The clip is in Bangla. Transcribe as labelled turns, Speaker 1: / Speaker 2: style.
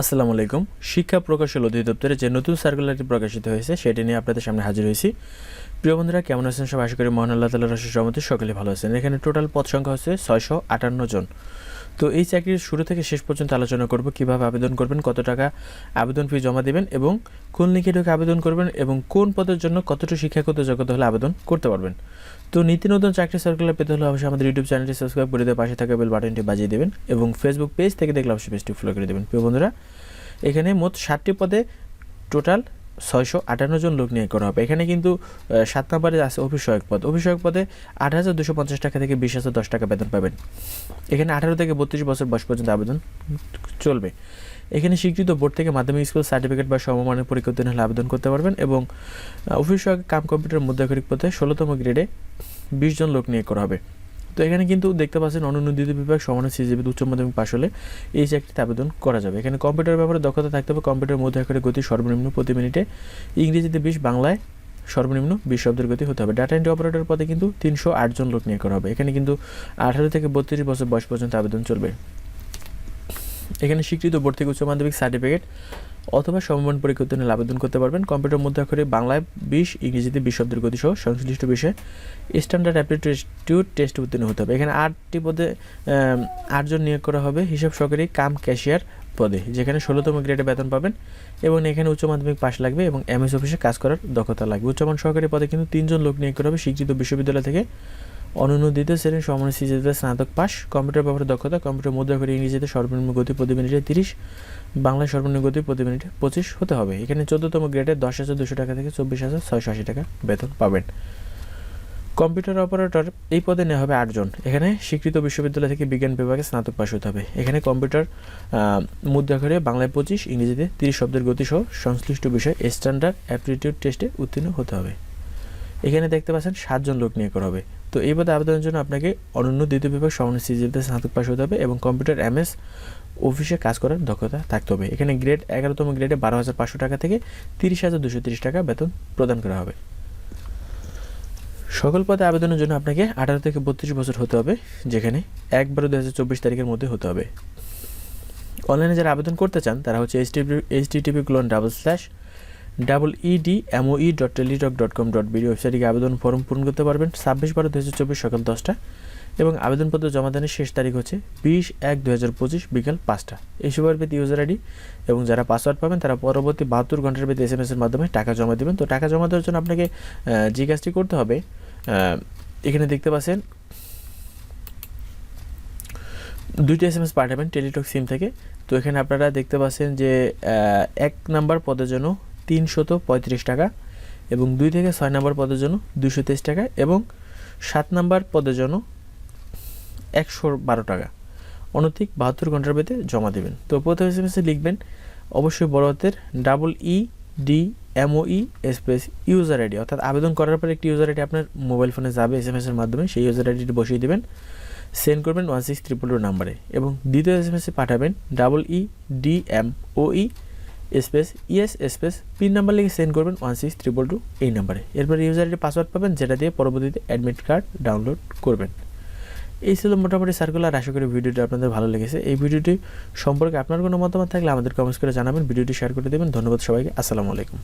Speaker 1: আসসালামু আলাইকুম। শিক্ষা প্রকাশল অধিদপ্তরে যে নতুন সার্কুলারটি প্রকাশিত হয়েছে, সেটি নিয়ে আপনাদের সামনে হাজির হয়েছি। প্রিয় বন্ধুরা, কেমন আছেন সব আশা করি মহান আল্লাহ রসের সহমতি সকলে ভালো আছেন। এখানে টোটাল পদ সংখ্যা হচ্ছে ছয়শো আটান্ন জন। তো এই চাকরির শুরু থেকে শেষ পর্যন্ত আলোচনা করব, কীভাবে আবেদন করবেন, কত টাকা আবেদন ফি জমা দেবেন এবং কোন লিখে ঢুকে আবেদন করবেন এবং কোন পদের জন্য কতটুকু শিক্ষাগত যোগ্যতা হলে আবেদন করতে পারবেন। তো নীতি নতুন চাকরি সার্কুলার পেতে হলে অবশ্যই আমাদের ইউটিউব চ্যানেলটি সাবস্ক্রাইব করে দিয়ে পাশে থাকা বেল বাটনটি বাজিয়ে দেবেন এবং ফেসবুক পেজ থেকে দেখলে অবশ্যই পেজটি ফলো করে দেবেন। প্রিয় বন্ধুরা, এখানে মোট ষাটটি পদে টোটাল ছয়শো আটান্ন জন লোক নিয়োগ করা হবে। এখানে কিন্তু সাত নম্বরে আছে অভিষয়ক পদ। অভিষয়ক পদে আট হাজার দুশো পঞ্চাশ টাকা থেকে বিশ হাজার দশ টাকা বেতন পাবেন। এখানে আঠারো থেকে বত্রিশ বছর বয়স পর্যন্ত আবেদন চলবে। এখানে স্বীকৃত বোর্ড থেকে মাধ্যমিক স্কুল সার্টিফিকেট বা সমমানের পরীক্ষা উত্তীর্ণ হলে আবেদন করতে পারবেন এবং অভিষয়ক কাম কম্পিউটার মুদ্রাক্ষরিক পদে ষোলোতম গ্রেডে বিশ জন লোক নিয়োগ করা হবে। তো এখানে কিন্তু দেখতে পাচ্ছেন অনুন্নোদিত বিভাগ সমানের সিজিবি উচ্চ মাধ্যমিক পাশ হলে এই চাকরিতে আবেদন করা যাবে। এখানে কম্পিউটার ব্যাপারে দক্ষতা থাকতে হবে। কম্পিউটার মধ্যে আকারে গতি সর্বনিম্ন প্রতি মিনিটে ইংরেজিতে বিশ, বাংলায় সর্বনিম্ন বিশ শব্দের গতি হতে হবে। ডাটা এন্ট্রি অপারেটর পদে কিন্তু তিনশো জন লোক নিয়োগ করা হবে। এখানে কিন্তু আঠারো থেকে বত্রিশ বছর বয়স পর্যন্ত আবেদন চলবে। এখানে স্বীকৃত থেকে উচ্চ মাধ্যমিক সার্টিফিকেট অথবা সমমান উত্তীর্ণ আবেদন করতে পারবেন। কম্পিউটার মধ্যে আকারে বাংলায় বিশ, ইংরেজিতে বিশ শব্দের গতি সহ সংশ্লিষ্ট বিষয়ে স্ট্যান্ডার্ড অ্যাপটিটিউড টেস্ট উত্তীর্ণ হতে হবে। এখানে আটটি পদে আটজন নিয়োগ করা হবে। হিসাব সহকারী কাম ক্যাশিয়ার পদে, যেখানে ষোলোতম গ্রেডে বেতন পাবেন এবং এখানে উচ্চ মাধ্যমিক পাশ লাগবে এবং এমএস অফিসে কাজ করার দক্ষতা লাগবে। উচ্চমান সহকারী পদে কিন্তু তিনজন লোক নিয়োগ করা হবে। স্বীকৃত বিশ্ববিদ্যালয় থেকে অনন্য দ্বিতীয় শ্রেণির সিজিতে স্নাতক পাস কম্পিউটার ব্যাপারে দক্ষতা, কম্পিউটার মুদ্রা করে ইংরেজিতে সর্বনিম্ন গতি প্রতি মিনিটে তিরিশ, বাংলায় সর্বনিম্ন গতি প্রতি মিনিটে পঁচিশ হতে হবে। এখানে চোদ্দতম গ্রেডে দশ হাজার দুশো টাকা থেকে চব্বিশ হাজার ছয়শো আশি টাকা বেতন পাবেন। কম্পিউটার অপারেটর, এই পদে নেওয়া হবে আটজন। এখানে স্বীকৃত বিশ্ববিদ্যালয় থেকে বিজ্ঞান বিভাগে স্নাতক পাশ হতে হবে। এখানে কম্পিউটার মুদ্রাক্ষরে বাংলায় পঁচিশ, ইংরেজিতে তিরিশ শব্দের গতি সহ সংশ্লিষ্ট বিষয় স্ট্যান্ডার্ড অ্যাপটিটিউড টেস্টে উত্তীর্ণ হতে হবে। এখানে দেখতে পাচ্ছেন সাতজন লোক নিয়ে করা হবে। তো এই পদে আবেদনের জন্য আপনাকে অনন্য দ্বিতীয় বিভাগ সমানের সিজিতে স্নাতক পাশ হতে হবে এবং কম্পিউটার এমএস অফিসে কাজ করার দক্ষতা থাকতে হবে। এখানে গ্রেড এগারোতম গ্রেডে বারো হাজার পাঁচশো টাকা থেকে তিরিশ হাজার দুশো তিরিশ টাকা বেতন প্রদান করা হবে। সকল পদে আবেদনের জন্য আপনাকে আঠারো থেকে বত্রিশ বছর হতে হবে, যেখানে এক বারো দু হাজার চব্বিশ তারিখের মধ্যে হতে হবে। অনলাইনে যারা আবেদন করতে চান, তারা হচ্ছে H TV H TV clone double slash double ED MOE dot Teletalk dot com dot BD ওয়েবসাইটে আবেদন ফর্ম পূরণ করতে পারবেন ছাব্বিশ বারো দু হাজার চব্বিশ সকাল দশটা এবং আবেদনপত্র জমা দানের শেষ তারিখ হচ্ছে বিশ এক দু হাজার পঁচিশ বিকাল পাঁচটা। এই সুবার পেতে ইউজার আইডি এবং যারা পাসওয়ার্ড পাবেন, তারা পরবর্তী বাহাত্তর ঘণ্টার ভিতরে এস এম এসের মাধ্যমে টাকা জমা দেবেন। তো টাকা জমা দেওয়ার জন্য আপনাকে যে কাজটি করতে হবে এখানে দেখতে পাচ্ছেন, দুইটি এস এম এস পাঠাবেন টেলিটক সিম থেকে। তো এখানে আপনারা দেখতে পাচ্ছেন যে এক নাম্বার পদের জন্য তিনশত পঁয়ত্রিশ টাকা এবং দুই থেকে ছয় নাম্বার পদের জন্য দুশো তেইশ টাকা এবং সাত নাম্বার পদের জন্য একশো বারো টাকা। অনধিক বাহাত্তর ঘণ্টার ভিতরে জমা দেবেন। তো প্রথম এস এম এসে লিখবেন, অবশ্যই বড় double E D MOE space user ID অর্থাৎ আবেদন করার পর একটি ইউজার আইডি আপনার মোবাইল ফোনে যাবে এস এম এসের মাধ্যমে, সেই ইউজার আইডিটি বসিয়ে দেবেন সেন্ড করবেন ওয়ান সিক্স ট্রিপল টু নাম্বারে এবং দ্বিতীয় এস এম এসে পাঠাবেন, double E D M O E space yes space PIN number লিখে সেন্ড করবেন ওয়ান সিক্স ট্রিপল টু এই নাম্বারে এরপর ইউজার আইডি পাসওয়ার্ড পাবেন, যেটা দিয়ে পরবর্তীতে অ্যাডমিট কার্ড ডাউনলোড করবেন। এই ছিল মোটামুটি সার্কুলার আশা করি ভিডিওটি আপনাদের ভালো লেগেছে। এই ভিডিওটি সম্পর্কে আপনার কোনো মতামত থাকলে আমাদের কমেন্টস করে জানাবেন, ভিডিওটি শেয়ার করে দেবেন। ধন্যবাদ সবাইকে, আসসালামু আলাইকুম।